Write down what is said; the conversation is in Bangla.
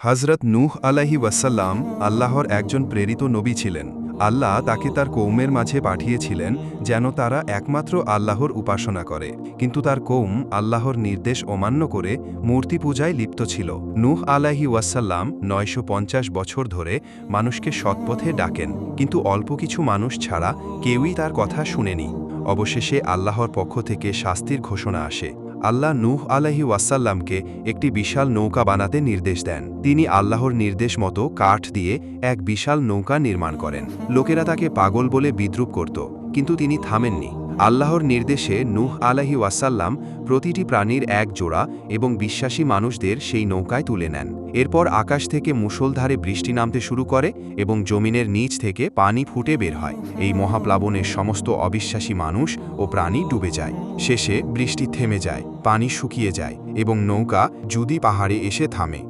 হজরত নূহ আলাহি ওয়াসাল্লাম আল্লাহর একজন প্রেরিত নবী ছিলেন। আল্লাহ তাকে তার কৌমের মাঝে পাঠিয়েছিলেন যেন তারা একমাত্র আল্লাহর উপাসনা করে। কিন্তু তার কৌম আল্লাহর নির্দেশ অমান্য করে মূর্তি পূজায় লিপ্ত ছিল। নূহ আলাহি ওয়াসাল্লাম নয়শো পঞ্চাশ বছর ধরে মানুষকে সৎপথে ডাকেন, কিন্তু অল্প কিছু মানুষ ছাড়া কেউই তার কথা শুনেনি। অবশেষে আল্লাহর পক্ষ থেকে শাস্তির ঘোষণা আসে। আল্লাহ নূহ আলাহি ওয়াসাল্লামকে একটি বিশাল নৌকা বানাতে নির্দেশ দেন। তিনি আল্লাহর নির্দেশ মতো কাঠ দিয়ে এক বিশাল নৌকা নির্মাণ করেন। লোকেরা তাকে পাগল বলে বিদ্রুপ করত, কিন্তু তিনি থামেননি। আল্লাহর নির্দেশে নুহ আলাহি ওয়াসাল্লাম প্রতিটি প্রাণীর এক জোড়া এবং বিশ্বাসী মানুষদের সেই নৌকায় তুলে নেন। এরপর আকাশ থেকে মুষলধারে বৃষ্টি নামতে শুরু করে এবং জমিনের নিচ থেকে পানি ফুটে বের হয়। এই মহাপ্লাবনের সমস্ত অবিশ্বাসী মানুষ ও প্রাণী ডুবে যায়। শেষে বৃষ্টি থেমে যায়, পানি শুকিয়ে যায় এবং নৌকা জুদি পাহাড়ে এসে থামে।